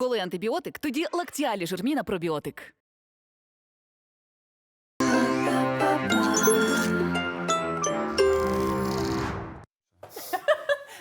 Коли антибіотик, тоді лактіалі жирміна пробіотик.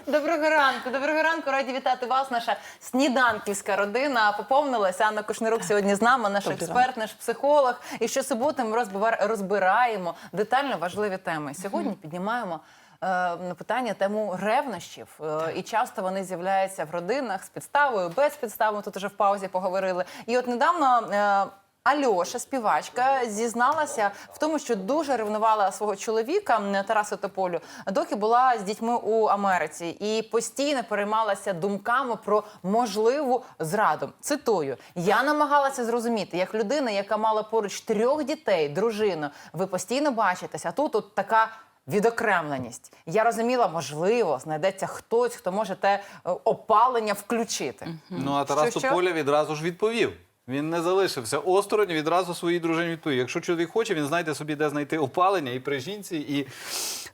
Доброго ранку, доброго ранку. Раді вітати вас. Наша сніданківська родина поповнилася. Анна Кушнирук сьогодні з нами, наш Добрий експерт, наш психолог. І щосуботи ми розбивар- розбираємо детально важливі теми. Сьогодні піднімаємо. Е, На питання тему ревнощів, Е, і часто вони з'являються в родинах з підставою, без підстави. Тут уже в паузі поговорили. І от недавно е, Альоша, співачка, зізналася в тому, що дуже ревнувала свого чоловіка Тараса Тополю, доки була з дітьми у Америці, і постійно переймалася думками про можливу зраду. Цитую: я намагалася зрозуміти, як людина, яка мала поруч трьох дітей, дружину, ви постійно бачитесь, а тут от така. Відокремленість. Я розуміла, можливо, знайдеться хтось, хто може те е, опалення включити. Ну а Тарас Що-що? Тополя відразу ж відповів. Він не залишився осторонь, відразу своїй дружині відповів. Якщо чоловік хоче, він знайде собі, де знайти опалення і при жінці, і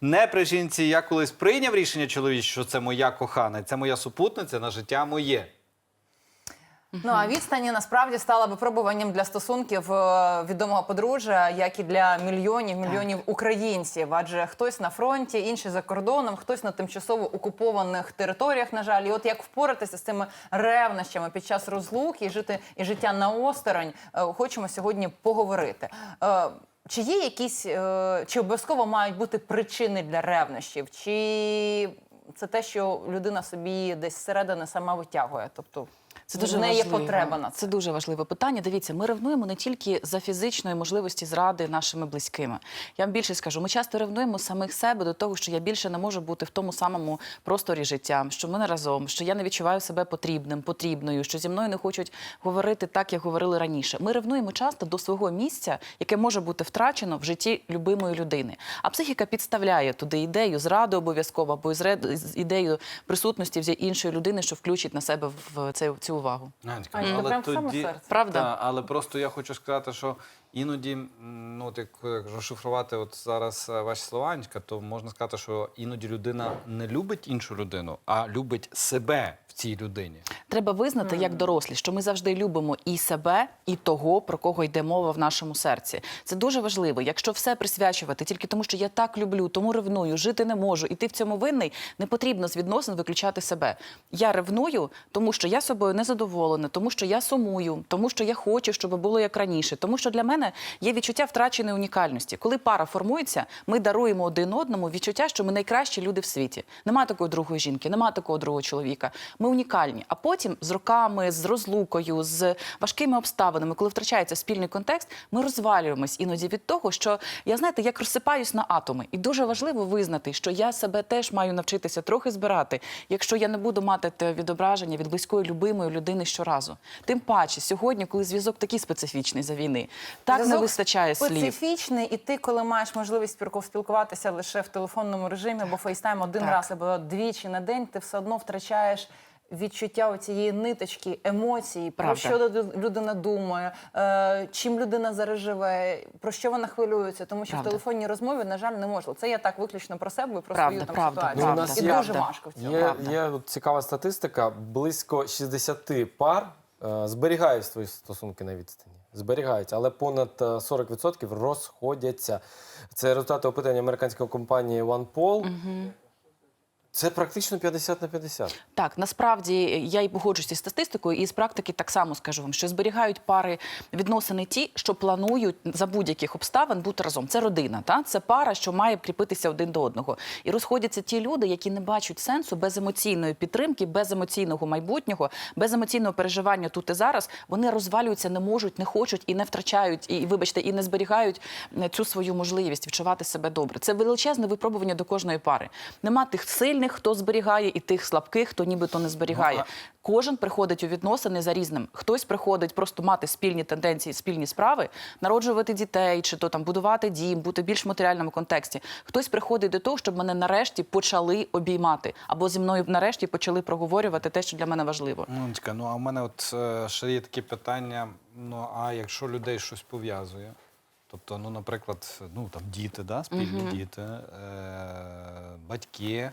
не при жінці. Я колись прийняв рішення чоловіче, що це моя кохана, це моя супутниця на життя моє. Ну а відстані насправді стала випробуванням для стосунків е, відомого подружжя, як і для мільйонів мільйонів українців. Адже хтось на фронті, інший за кордоном, хтось на тимчасово окупованих територіях. На жаль, і от як впоратися з цими ревнощами під час розлуки і жити і життя на осторонь, е, хочемо сьогодні поговорити. Е, Чи є якісь, чи обов'язково мають бути причини для ревнощів? Чи це те, що людина собі десь зсередини сама витягує? Тобто Це дуже в неї є потреба на це. Це дуже важливе питання. Дивіться, ми ревнуємо не тільки за фізичної можливості зради нашими близькими. Я вам більше скажу, ми часто ревнуємо самих себе до того, що я більше не можу бути в тому самому просторі життя, що ми не разом, що я не відчуваю себе потрібним, потрібною, що зі мною не хочуть говорити так, як говорили раніше. Ми ревнуємо часто до свого місця, яке може бути втрачено в житті любимої людини. А психіка підставляє туди ідею зради обов'язково або ідею присутності іншої людини, що включить на себе в цю увагу. Надька, Ань, але прям в саме серце. Правда? Та, але просто я хочу сказати, що іноді, ну от як як розшифрувати от зараз е, ваші слова, Анечка, то можна сказати, що іноді людина не любить іншу людину, а любить себе в цій людині. Треба визнати, як дорослі, що ми завжди любимо і себе, і того, про кого йде мова в нашому серці. Це дуже важливо. Якщо все присвячувати тільки тому, що я так люблю, тому ревную, жити не можу, і ти в цьому винний, не потрібно з відносин виключати себе. Я ревную, тому що я собою не задоволена, тому що я сумую, тому що я хочу, щоб було як раніше. Тому що для мене є відчуття втраченої унікальності. Коли пара формується, ми даруємо один одному відчуття, що ми найкращі люди в світі. Нема такої другої жінки, нема такого другого чоловіка. Ми унікальні. А потім з роками, з розлукою, з важкими обставинами, коли втрачається спільний контекст, ми розвалюємось іноді від того, що я знаєте, як розсипаюсь на атоми. І дуже важливо визнати, що я себе теж маю навчитися трохи збирати, якщо я не буду мати те відображення від близької любимої людини щоразу. Тим паче, сьогодні, коли зв'язок такий специфічний за війни, так не Зв'язок вистачає слів. специфічний, і ти, коли маєш можливість спілку- спілкуватися лише в телефонному режимі або фейстайм один Так. раз або двічі на день, ти все одно втрачаєш. Відчуття цієї ниточки, емоцій, про Правда. що люд- людина думає, е, чим людина зараз живе, про що вона хвилюється, тому що Правда. в телефонній розмові, на жаль, не можна. Це я так виключно про себе і про Правда, свою там правда, ситуацію. правда. Ну, у нас і є- дуже важко в цьому. Є, Правда. є от цікава статистика: близько 60 пар е, зберігають свої стосунки на відстані. Зберігають, але понад е, 40% розходяться. Це результати опитання американської компанії OnePoll. Це практично 50 на 50. Так, насправді я і погоджуюся з статистикою, і з практики так само скажу вам, що зберігають пари відносини ті, що планують за будь-яких обставин бути разом. Це родина, та це пара, що має кріпитися один до одного. І розходяться ті люди, які не бачать сенсу без емоційної підтримки, без емоційного майбутнього, без емоційного переживання тут і зараз. Вони розвалюються, не можуть, не хочуть і не втрачають, і вибачте, і не зберігають е, цю свою можливість відчувати себе добре. Це величезне випробування до кожної пари. Нема тих сильних, хто зберігає, і тих слабких, хто нібито не зберігає. Ну, Кожен приходить у відносини за різним. Хтось приходить просто мати спільні тенденції, спільні справи, народжувати дітей, чи то там будувати дім, бути в більш матеріальному контексті. Хтось приходить до того, щоб мене нарешті почали обіймати, або зі мною нарешті почали проговорювати те, що для мене важливо. Нонечка, ну а в мене от е, ще є такі питання: ну а якщо людей щось пов'язує? Тобто, ну, наприклад, ну там діти, да, спільні діти, е, батьки,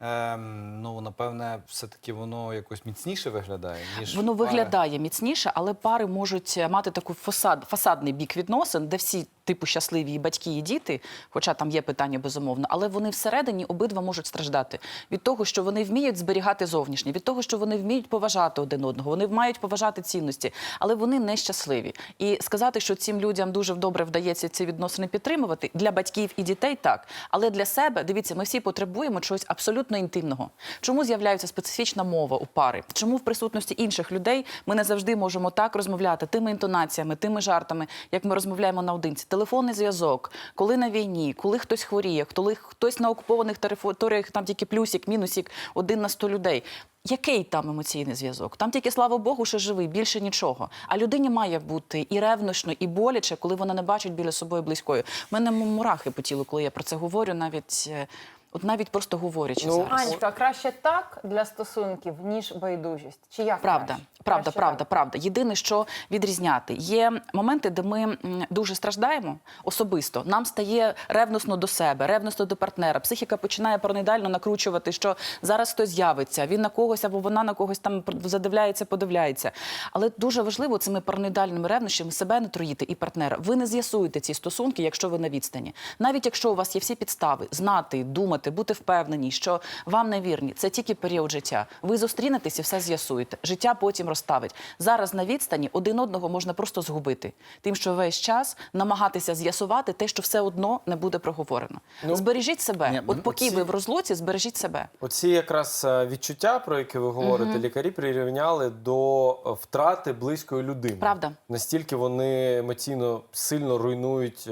Ем, ну, напевне, все-таки воно якось міцніше виглядає, ніж Воно пари. виглядає міцніше, але пари можуть мати таку фасад, фасадний бік відносин, де всі типу щасливі і батьки, і діти, хоча там є питання безумовно, але вони всередині обидва можуть страждати від того, що вони вміють зберігати зовнішнє, від того, що вони вміють поважати один одного, вони мають поважати цінності, але вони не щасливі. І сказати, що цим людям дуже добре вдається ці відносини підтримувати для батьків і дітей, так. Але для себе, дивіться, ми всі потребуємо чогось абсолютно інтимного. Чому з'являється специфічна мова у пари? Чому в присутності інших людей ми не завжди можемо так розмовляти тими інтонаціями, тими жартами, як ми розмовляємо наодинці? Телефонний зв'язок, коли на війні, коли хтось хворіє, коли хтось на окупованих територіях, там тільки плюсик, мінусик, один на сто людей. Який там емоційний зв'язок? Там тільки слава Богу, що живий, більше нічого. А людині має бути і ревношно, і боляче, коли вона не бачить біля собою близькою. У мене мурахи по тілу, коли я про це говорю, навіть е, от навіть просто говорячи Ну, зараз. Анечка, краще так для стосунків, ніж байдужість. Чи як Правда, краще? правда, Краще правда, так. правда. Єдине, що відрізняти, є моменти, де ми дуже страждаємо особисто. Нам стає ревносно до себе, ревносно до партнера. Психіка починає параноїдально накручувати, що зараз хтось з'явиться, він на когось або вона на когось там задивляється, подивляється. Але дуже важливо цими параноїдальними ревнощами себе не троїти і партнера. Ви не з'ясуєте ці стосунки, якщо ви на відстані. Навіть якщо у вас є всі підстави знати, думати, бути впевнені, що вам не вірні, це тільки період життя. Ви зустрінетесь і все з'ясуєте. Життя потім розставить. Зараз на відстані один одного можна просто згубити, тим, що весь час намагатися з'ясувати те, що все одно не буде проговорено. Ну, збережіть себе. ні, От поки оці- ви в розлуці, збережіть себе. Оці якраз е, відчуття, про які ви говорите, лікарі прирівняли до е, втрати близької людини. Правда. Настільки вони емоційно сильно руйнують е,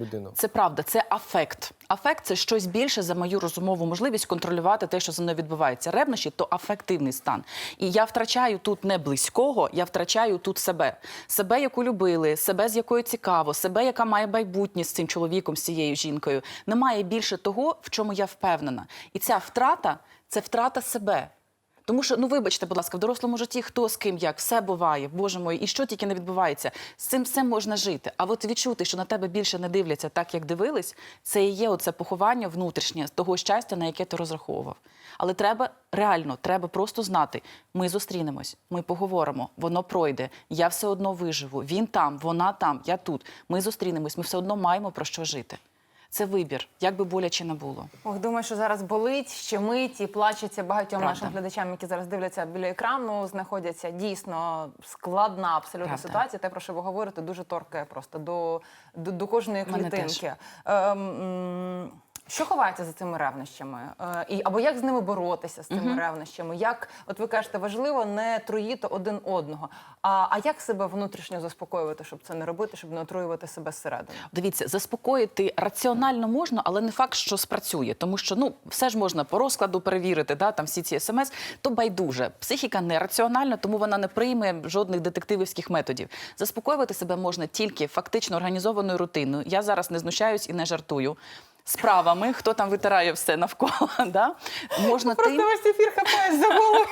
людину. Це правда, це афект. Афект це щось більше за мою розумову можливість контролювати те, що за мною відбувається. Ревнощі то афективний стан. І я втрачаю тут не близького, я втрачаю тут себе. Себе, яку любили, себе, з якою цікаво, себе, яка має майбутнє з цим чоловіком, з цією жінкою. Немає більше того, в чому я впевнена. І ця втрата це втрата себе. Тому що, ну вибачте, будь ласка, в дорослому житті хто з ким як, все буває, боже мой, і що тільки не відбувається. З цим всім можна жити. А от відчути, що на тебе більше не дивляться так, як дивились, це і є оце поховання внутрішнє того щастя, на яке ти розраховував. Але треба реально, треба просто знати: ми зустрінемось, ми поговоримо, воно пройде. Я все одно виживу. Він там, вона там, я тут. Ми зустрінемось, ми все одно маємо про що жити. Це вибір, як би боляче не було. Ох, думаю, що зараз болить, щемить і плачеться багатьом Правда. нашим глядачам, які зараз дивляться біля екрану. Знаходяться дійсно складна абсолютно Правда. ситуація. Те, про що ви говорите, дуже торкає просто до, до, до кожної Мене клітинки. Що ховається за цими ревнощами? Е, і, або як з ними боротися з цими ревнощами? Як, от ви кажете, важливо не труїти один одного. А, а як себе внутрішньо заспокоювати, щоб це не робити, щоб не отруювати себе зсередини? Дивіться, заспокоїти раціонально можна, але не факт, що спрацює, тому що ну все ж можна по розкладу перевірити, да, там всі ці смс, то байдуже. Психіка не раціональна, тому вона не прийме жодних детективівських методів. Заспокоювати себе можна тільки фактично організованою рутиною. Я зараз не знущаюсь і не жартую. Справами, хто там витирає все навколо, да? можна тим, весь ефір хапаєш за голову.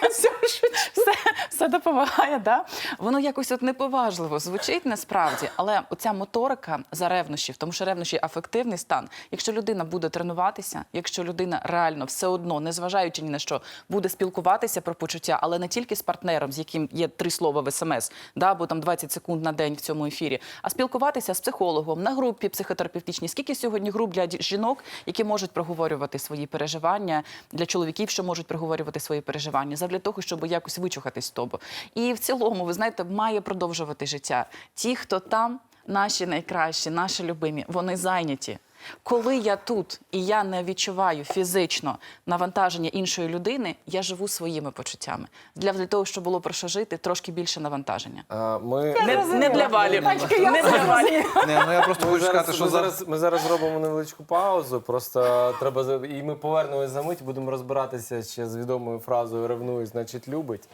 все, все допомагає, да? Воно якось от неповажливо звучить насправді, але оця моторика за ревнощів, тому що ревнощі афективний стан. Якщо людина буде тренуватися, якщо людина реально все одно, незважаючи ні на що, буде спілкуватися про почуття, але не тільки з партнером, з яким є три слова в смс, да, або там 20 секунд на день в цьому ефірі, а спілкуватися з психологом на групі психотерапевтичній. Скільки сьогодні груп для ді- жінок, які можуть проговорювати свої переживання, для чоловіків, що можуть проговорювати свої переживання, задля того, щоб якось вичухатись з того. І в цілому, ви знаєте, має продовжувати життя. Ті, хто там, наші найкращі, наші любимі, вони зайняті. Коли я тут і я не відчуваю фізично навантаження іншої людини, я живу своїми почуттями. Для, для того, щоб було про що жити, трошки більше навантаження. Е, Ми, Не, не для валі. Не для валі. Не, ну я просто Ми хочу зараз, сказати, що ми, зараз, ми зараз зробимо невеличку паузу. Просто треба за- і ми повернемось за мить. Будемо розбиратися ще з відомою фразою ревнує, значить любить.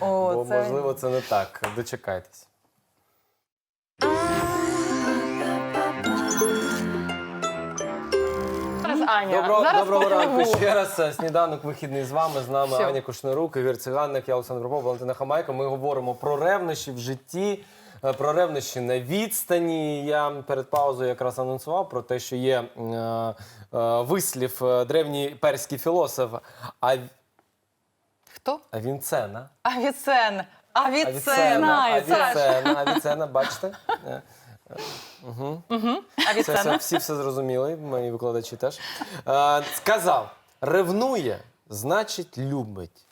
О, Бо це- можливо це не так. Дочекайтесь. Аня. Доброго, зараз доброго ранку ще раз. Е, Сніданок вихідний з вами. З нами Все. Аня Кушнирук, Ігор Циганник, я Олександр Попов, Валентина Хамайко. Ми говоримо про ревнощі в житті. е, про ревнощі на відстані. Я перед паузою якраз анонсував про те, що є е, е, вислів е, древній перський філософ Ав... Хто? Авінцена. Авіцен. Авіцен. Авіцена, Саш. Авіцена, Авіцена, бачите? Е, від Це все, всі все зрозуміли, мої викладачі теж. Е, сказав, ревнує, значить любить.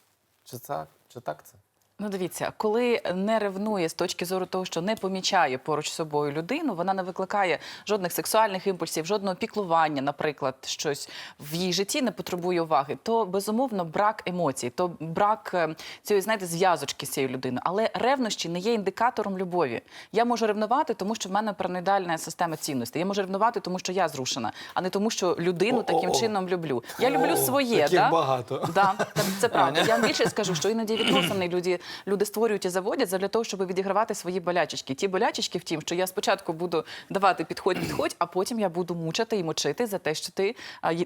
Чи так? Чи так це? Ну, дивіться, коли не ревнує з точки зору того, що не помічає поруч з собою людину, вона не викликає жодних сексуальних імпульсів, жодного піклування, наприклад, щось в її житті не потребує уваги, то безумовно брак емоцій, то брак е, цієї, знаєте, зв'язочки з цією людиною. Але ревнощі не є індикатором любові. Я можу ревнувати, тому що в мене параноїдальна система цінностей. Я можу ревнувати, тому що я зрушена, а не тому, що людину таким чином люблю. Я люблю своє. таких да? багато. Да, це правда. Я більше скажу, що іноді відносини люди, люди створюють і заводять для того, щоб відігравати свої болячечки. Ті болячечки в тім, що я спочатку буду давати підходь, підходь, а потім я буду мучити і мучити за те, що ти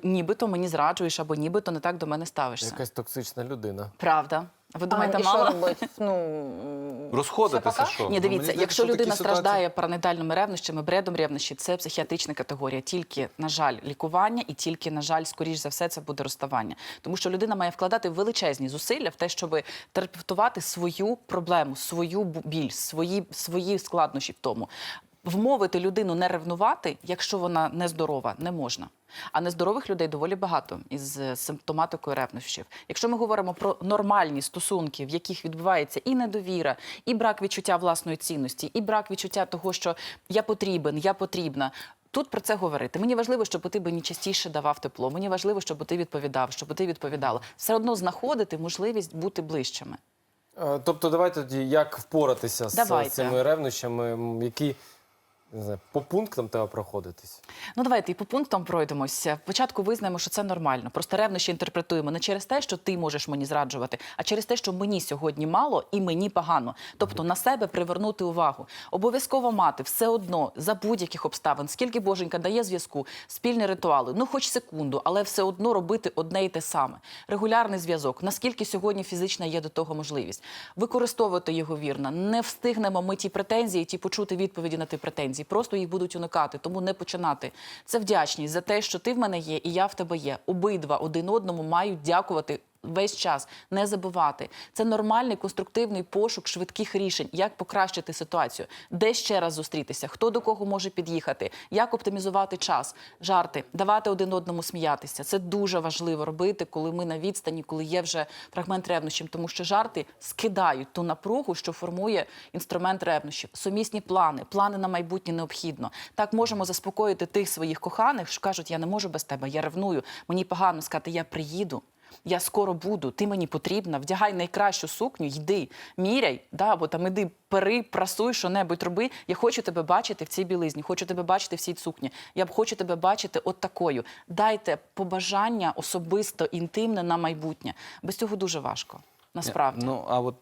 нібито мені зраджуєш або нібито не так до мене ставишся. Якась токсична людина. Правда. Ви думаєте, а, і що мало? робить? Ну, Розходитися що? Ні, Ну, дивіться, мені здається, якщо що такі людина ситуації- страждає параноїдальними ревнощами, бредом ревнощів, це психіатрична категорія. Тільки, на жаль, лікування і тільки, на жаль, скоріш за все, це буде розставання. Тому що людина має вкладати величезні зусилля в те, щоб терапевтувати свою проблему, свою бу- біль, свої, свої складнощі в тому. Вмовити людину не ревнувати, якщо вона нездорова, не можна. А нездорових людей доволі багато із е, симптоматикою ревнощів. Якщо ми говоримо про нормальні стосунки, в яких відбувається і недовіра, і брак відчуття власної цінності, і брак відчуття того, що я потрібен, я потрібна. Тут про це говорити. Мені важливо, щоб ти мені частіше давав тепло. Мені важливо, щоб ти відповідав, щоб ти відповідала. Все одно знаходити можливість бути ближчими. Е, Тобто, давайте тоді як впоратися з цими ревнощами, які не знаю, по пунктам треба проходитись. Ну давайте і по пунктам пройдемося. Спочатку визнаємо, що це нормально. Просто ревнощі інтерпретуємо не через те, що ти можеш мені зраджувати, а через те, що мені сьогодні мало і мені погано. Тобто на себе привернути увагу. Обов'язково мати все одно за будь-яких обставин, скільки боженька дає зв'язку, спільні ритуали, ну хоч секунду, але все одно робити одне і те саме. Регулярний зв'язок. Наскільки сьогодні фізична є до того можливість, використовувати його вірно. Не встигнемо ми ті претензії, ті почути відповіді на ті претензії. Просто їх будуть уникати, тому не починати. Це вдячність за те, що ти в мене є, і я в тебе є. Обидва один одному мають дякувати. Весь час не забувати. Це нормальний конструктивний пошук швидких рішень, як покращити ситуацію, де ще раз зустрітися, хто до кого може під'їхати, як оптимізувати час, жарти, давати один одному сміятися. Це дуже важливо робити, коли ми на відстані, коли є вже фрагмент ревнощів, тому що жарти скидають ту напругу, що формує інструмент ревнощів. Сумісні плани, плани на майбутнє необхідно. Так можемо заспокоїти тих своїх коханих, що кажуть, я не можу без тебе, я ревную, мені погано сказати, я приїду. Я скоро буду, ти мені потрібна, вдягай найкращу сукню, йди, міряй, да, або там іди, пери, прасуй, що небудь роби. Я хочу тебе бачити в цій білизні, хочу тебе бачити в цій сукні. Я б хочу тебе бачити от такою. Дайте побажання особисто, інтимне на майбутнє. Без цього дуже важко. Насправді. Ну, а от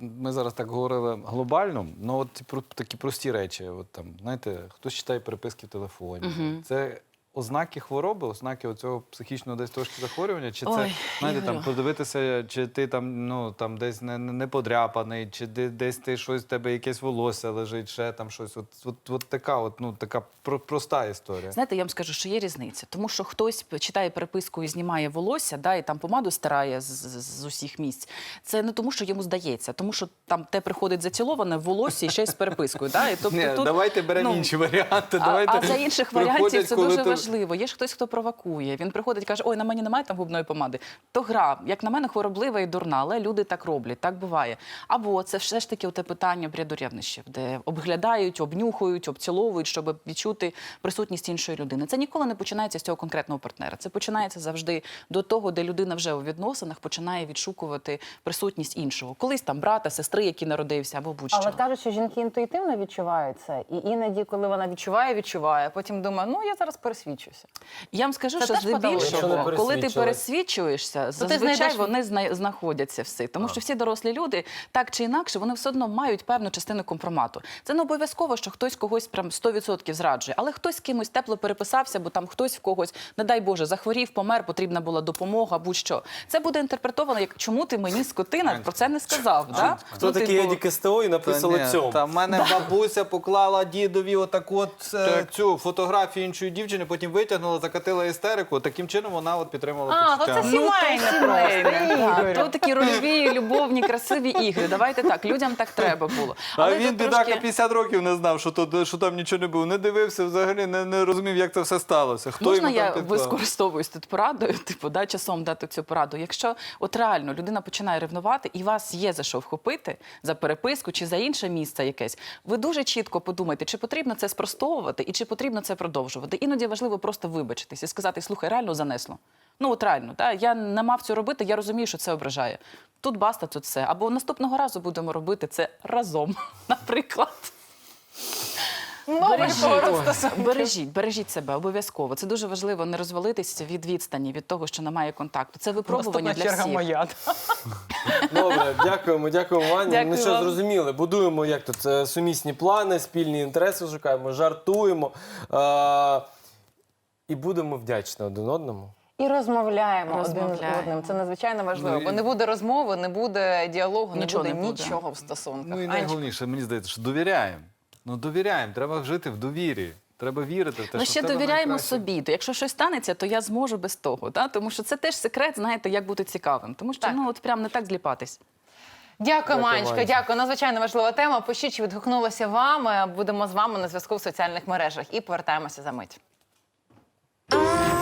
ми зараз так говорили глобально, ну от про- такі прості речі. От там, знаєте, хтось читає переписки в телефоні. Це ознаки хвороби, ознаки цього психічного десь трошки захворювання, чи це Ой, знаєте, там подивитися, чи ти там ну там десь не, не подряпаний, чи де- десь ти щось в тебе якесь волосся лежить, ще там щось. От, от, от така, от ну така про- проста історія. Знаєте, я вам скажу, що є різниця, тому що хтось читає переписку і знімає волосся, да, і там помаду стирає з, з, з усіх місць. Це не тому, що йому здається, тому що там те приходить заціловане в волосся і ще й з перепискою. Да? І тобто Ні, тут, давайте беремо ну, інші варіанти. А, давайте а для інших варіантів приходять, це коли дуже ти- важливо. Є ж хтось, хто провокує. Він приходить і каже: Ой, на мені немає там губної помади. То гра, як на мене, хвороблива і дурна, але люди так роблять, так буває. Або це все ж таки те питання бряду ревнощів, де обглядають, обнюхують, обціловують, щоб відчути присутність іншої людини. Це ніколи не починається з цього конкретного партнера. Це починається завжди до того, де людина вже у відносинах починає відшукувати присутність іншого. Колись там брата, сестри, який народився, або будь-що. Але кажуть, що жінки інтуїтивно відчувають це. І іноді, коли вона відчуває, відчуває, потім думає, ну я зараз пересвідчу. Пересвідчуся. Я вам скажу, Це що теж здебільшого, коли ти пересвідчилась. пересвідчуєшся, зазвичай знайдеш- вони зна- знаходяться всі. Тому що всі дорослі люди, так чи інакше, вони все одно мають певну частину компромату. Це не обов'язково, що хтось когось прям 100% зраджує, але хтось з кимось тепло переписався, бо там хтось в когось, не дай Боже, захворів, помер, потрібна була допомога, будь-що. Це буде інтерпретовано як чому ти мені скотина про це не сказав. Да? Хто Ну, такий типу, Еді КСТО і ні, цьому? Та в мене бабуся поклала дідові отак от е, цю фотографію іншої дівчини, потім витягнула, закатила істерику. Таким чином вона от підтримала А, то почуття. це сімейне просто. То такі рольові, любовні, красиві ігри. Давайте так, людям так треба було. А Але він, тут бідака, трошки- 50 років не знав, що, там нічого не було. Не дивився взагалі, не, не розумів, як це все сталося. Хто Можна йому я там підклав? скористовуюсь тут порадою, типу, да, часом дати цю пораду. Якщо от реально людина починає ревнувати, і вас є за що вхопити за переписку чи за інше місце якесь, ви дуже чітко подумайте, чи потрібно це спростовувати і чи потрібно це продовжувати. Іноді важливо просто вибачитись і сказати: слухай, реально занесло. Ну от реально, да, я не мав цього робити, я розумію, що це ображає. Тут баста, тут все. Або наступного разу будемо робити це разом, наприклад. Поворот. Бережіть, бережіть себе обов'язково. Це дуже важливо не розвалитися від відстані, від того, що немає контакту. Це випробування Наступна для черга всіх. моя. Добре, дякуємо, дякуємо, Вані. Дякую Ми що вам. зрозуміли, будуємо як тут е, сумісні плани, спільні інтереси шукаємо, жартуємо. Е, і будемо вдячні один одному. І розмовляємо, один з Розмовляємо. одним. Це надзвичайно важливо. Ну, і- бо не буде розмови, не буде діалогу, Нічого не не буде нічого в стосунках. Ну і Анечка, найголовніше, мені здається, що довіряємо. Ну довіряємо, треба жити в довірі. Треба вірити в те, Ну що ще в тебе довіряємо найкраще. собі. То якщо щось станеться, то я зможу без того. Да? Тому що це теж секрет, знаєте, як бути цікавим. Тому що Так. ну от прям не так зліпатись. Дякую, Дякую, Манечка. Манечка. Дякую. Надзвичайно важлива тема. Пишіть, чи відгукнулося вам. Будемо з вами на зв'язку в соціальних мережах і повертаємося за мить. Oh.